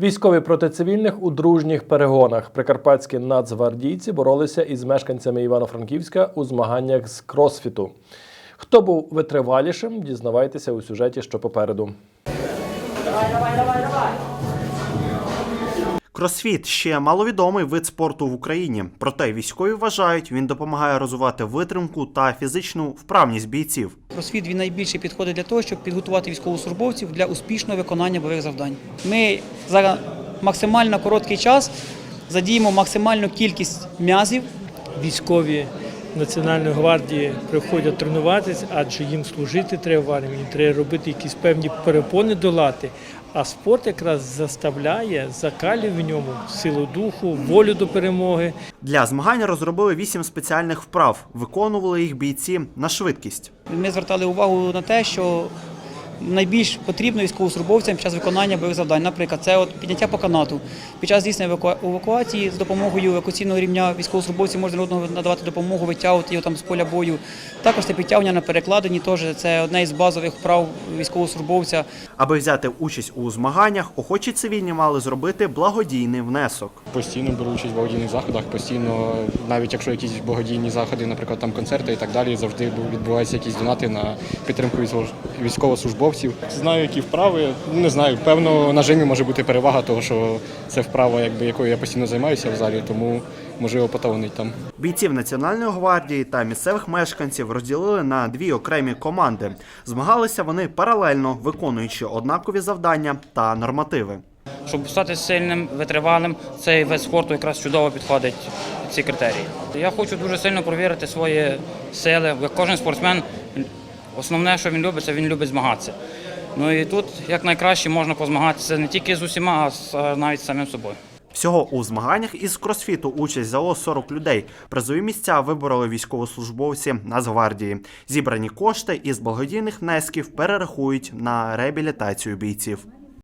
Військові проти цивільних у дружніх перегонах. Прикарпатські нацгвардійці боролися із мешканцями Івано-Франківська у змаганнях з кросфіту. Хто був витривалішим, дізнавайтеся у сюжеті, що попереду. Кросфіт ще маловідомий вид спорту в Україні. Проте військові вважають, він допомагає розвивати витримку та фізичну вправність бійців. Кросфіт він найбільше підходить для того, щоб підготувати військовослужбовців для успішного виконання бойових завдань. Ми за максимально короткий час задіємо максимальну кількість м'язів. військові Національної гвардії приходять тренуватися, адже їм служити треба в армії, їм треба робити якісь певні перепони долати. А спорт якраз заставляє, закалює в ньому силу духу, волю до перемоги. Для змагань розробили вісім спеціальних вправ. Виконували їх бійці на швидкість. Ми звертали увагу на те, що найбільш потрібно військовослужбовцям під час виконання бойових завдань. Наприклад, це от підняття по канату. Під час здійснення евакуації з допомогою евакуаційного рівня військовослужбовцям можна одного надавати допомогу, витягувати його там з поля бою. Також це підтягування на перекладині, теж це одне із базових вправ військовослужбовця. Аби взяти участь у змаганнях, охочі цивільні мали зробити благодійний внесок. Постійно беру участь в благодійних заходах, постійно, навіть якщо якісь благодійні заходи, наприклад, там концерти і так далі, завжди відбуваються якісь донати на підтримку військово- військовослужбовців. Знаю, які вправи. Не знаю, певно, на жимі може бути перевага, того що це вправа, якби якою я постійно займаюся в залі, тому можливо поталонить там. Бійців Національної гвардії та місцевих мешканців розділили на дві окремі команди. Змагалися вони паралельно, виконуючи однакові завдання та нормативи. Щоб стати сильним, витривалим, цей вид спорту якраз чудово підходить ці критерії. Я хочу дуже сильно перевірити свої сили. Кожен спортсмен, основне, що він любить, це він любить змагатися. Ну і тут як найкраще можна позмагатися не тільки з усіма, а а навіть з самим собою. Всього у змаганнях із кросфіту участь взяло 40 людей. Призові місця вибороли військовослужбовці Нацгвардії. Зібрані кошти із благодійних внесків перерахують на реабілітацію бійців.